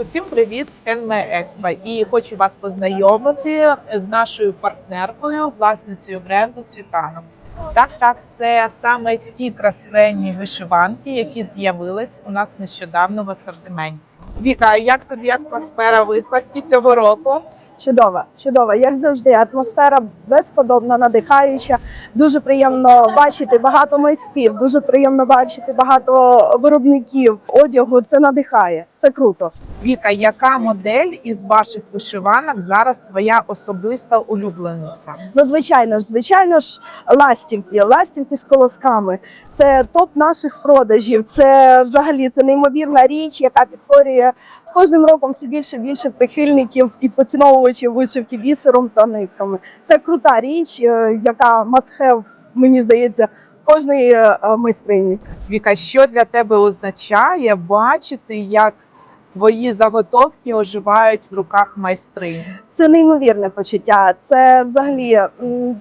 Усім привіт з НМ Експо і хочу вас познайомити з нашою партнеркою, власницею бренду Світаном. Так, так, це саме ті красивенні вишиванки, які з'явились у нас нещодавно в асортименті. Віка, як тобі атмосфера виставки цього року? Чудова, чудова, як завжди. Атмосфера безподобна, надихаюча. Дуже приємно бачити багато майстрів, дуже приємно бачити багато виробників одягу. Це надихає, це круто. Віка, яка модель із ваших вишиванок зараз твоя особиста улюблениця? Ну, звичайно ж, звичайно ж, ластівки, ластівки з колосками. Це топ наших продажів. Це взагалі це неймовірна річ, яка підкорює з кожним роком все більше і більше прихильників і поціновувачів вишивки бісером та нитками. Це крута річ, е, яка must have, мені здається, кожної е, майстрині. Віка, що для тебе означає бачити, як твої заготовки оживають в руках майстрині? Це неймовірне почуття. Це взагалі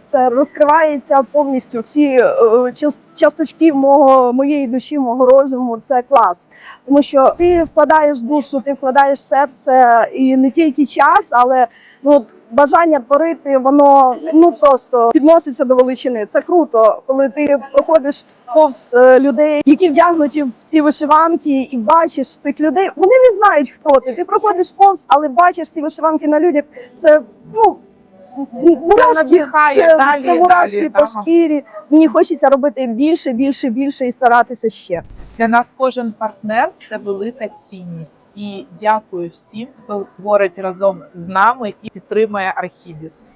це розкривається повністю всі е, час- часточки мого моєї душі, мого розуму. Це клас, тому що ти вкладаєш душу, ти вкладаєш серце і не тільки час, але ну. Бажання творити, воно ну просто підноситься до величини. Це круто, коли ти проходиш повз е, людей, які вдягнуті в ці вишиванки, і бачиш цих людей. Вони не знають, хто ти. Ти проходиш повз, але бачиш ці вишиванки на людях. Це ну мурашки, це, далі це мурашки далі, по шкірі. Мені хочеться робити більше, більше, більше і старатися ще. Для нас кожен партнер це велика цінність. І дякую всім, хто творить разом з нами і підтримує Архібіс.